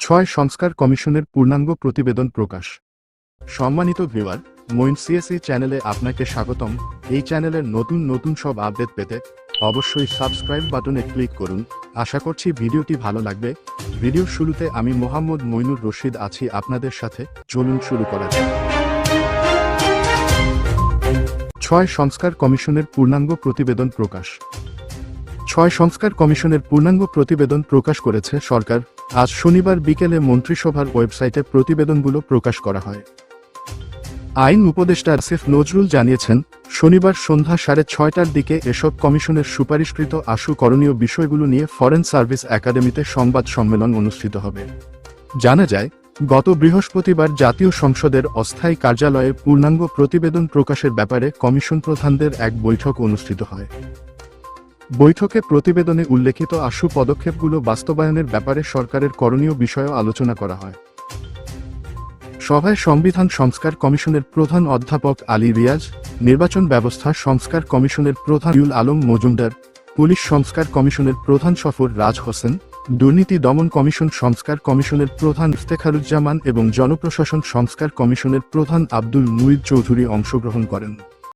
ছয় সংস্কার কমিশনের পূর্ণাঙ্গ প্রতিবেদন প্রকাশ। সম্মানিত ভিউয়ার মইন সিএসি চ্যানেলে আপনাকে স্বাগতম। এই চ্যানেলের নতুন নতুন সব আপডেট পেতে অবশ্যই সাবস্ক্রাইব বাটনে ক্লিক করুন। আশা করছি ভিডিওটি ভালো লাগবে। ভিডিওর শুরুতে আমি মোহাম্মদ মইনুর রশিদ আছি আপনাদের সাথে। চলুন শুরু করা যাক। ছয় সংস্কার কমিশনের পূর্ণাঙ্গ প্রতিবেদন প্রকাশ। ছয় সংস্কার কমিশনের পূর্ণাঙ্গ প্রতিবেদন প্রকাশ করেছে সরকার। আজ শনিবার বিকেলে মন্ত্রিসভার ওয়েবসাইটে প্রতিবেদনগুলো প্রকাশ করা হয়। আইন উপদেষ্টা আসিফ নজরুল জানিয়েছেন, শনিবার সন্ধ্যা সাড়ে ছয়টার দিকে এসব কমিশনের সুপারিশকৃত আশু করণীয় বিষয়গুলো নিয়ে ফরেন সার্ভিস একাডেমিতে সংবাদ সম্মেলন অনুষ্ঠিত হবে। জানা যায়, গত বৃহস্পতিবার জাতীয় সংসদের অস্থায়ী কার্যালয়ে পূর্ণাঙ্গ প্রতিবেদন প্রকাশের ব্যাপারে কমিশন প্রধানদের এক বৈঠক অনুষ্ঠিত হয়। বৈঠকে প্রতিবেদনে উল্লেখিত আশু পদক্ষেপগুলো বাস্তবায়নের ব্যাপারে সরকারের করণীয় বিষয়েও আলোচনা করা হয়। সভায় সংবিধান সংস্কার কমিশনের প্রধান অধ্যাপক আলী রিয়াজ, নির্বাচন ব্যবস্থা সংস্কার কমিশনের প্রধান ইউল আলম মজুমদার, পুলিশ সংস্কার কমিশনের প্রধান সফর রাজ হোসেন, দুর্নীতি দমন কমিশন সংস্কার কমিশনের প্রধান ইফতেখারুজ্জামান এবং জনপ্রশাসন সংস্কার কমিশনের প্রধান আব্দুল মুইদ চৌধুরী অংশগ্রহণ করেন।